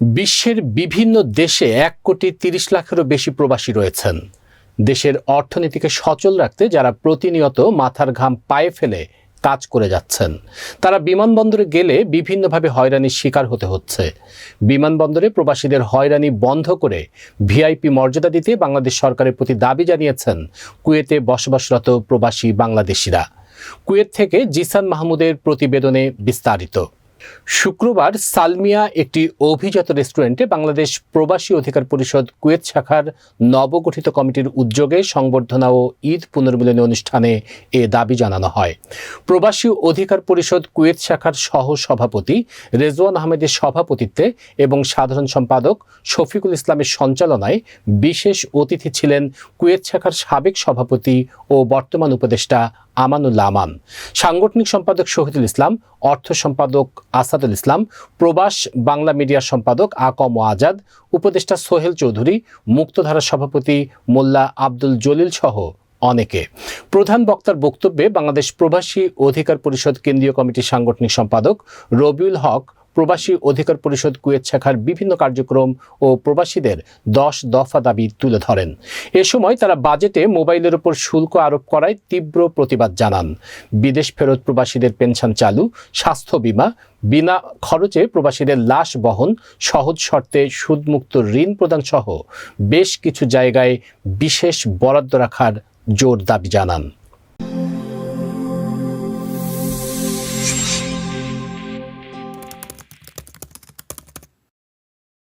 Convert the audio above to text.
বিশ্বের বিভিন্ন দেশে এক কোটি তিরিশ লাখেরও বেশি প্রবাসী রয়েছেন। দেশের অর্থনীতিকে সচল রাখতে যারা প্রতিনিয়ত মাথার ঘাম পায়ে ফেলে কাজ করে যাচ্ছেন, তারা বিমানবন্দরে গেলে বিভিন্নভাবে হয়রানির শিকার হতে হচ্ছে। বিমানবন্দরে প্রবাসীদের হয়রানি বন্ধ করে ভিআইপি মর্যাদা দিতে বাংলাদেশ সরকারের প্রতি দাবি জানিয়েছেন কুয়েতে বসবাসরত প্রবাসী বাংলাদেশিরা। কুয়েত থেকে জিসান মাহমুদের প্রতিবেদনে বিস্তারিত। শুক্রবার সালমিয়া একটি অভিজাত রেস্টুরেন্টে বাংলাদেশ প্রবাসী অধিকার পরিষদ কুয়েত শাখার নবগঠিত কমিটির উদ্যোগে সংবর্ধনা ও ঈদ পুনর্মিলনী অনুষ্ঠানে এ দাবি জানানো হয়। প্রবাসী অধিকার পরিষদ কুয়েত শাখার সহ সভাপতি রেজওয়ান আহমেদের সভাপতিত্বে এবং সাধারণ সম্পাদক শফিকুল ইসলামের সঞ্চালনায় বিশেষ অতিথি ছিলেন কুয়েত শাখার সাবেক সভাপতি ও বর্তমান উপদেষ্টা আমানুল্লাহ আমান। সাংগঠনিক সম্পাদক শহীদুল ইসলাম, অর্থ সম্পাদক আসাদুল ইসলাম, প্রবাস বাংলা মিডিয়ার সম্পাদক আকম আজাদ, উপদেষ্টা সোহেল চৌধুরী, মুক্তধারা সভাপতি মোল্লা আব্দুল জলিল সহ অনেকে। প্রধান বক্তার বক্তব্যে বাংলাদেশ প্রবাসী অধিকার পরিষদ কেন্দ্রীয় কমিটির সাংগঠনিক সম্পাদক রবিউল হক প্রবাসী অধিকার পরিষদ কুয়েত শাখার বিভিন্ন কার্যক্রম ও প্রবাসীদের দশ দফা দাবি তুলে ধরেন। এ সময় তারা বাজেটে মোবাইলের উপর শুল্ক আরোপ করায় তীব্র প্রতিবাদ জানান। বিদেশ ফেরত প্রবাসীদের পেনশন চালু, স্বাস্থ্য বীমা, বিনা খরচে প্রবাসীদের লাশ বহন, সহজ শর্তে সুদমুক্ত ঋণ প্রদান সহ বেশ কিছু জায়গায় বিশেষ বরাদ্দ রাখার জোর দাবি জানান।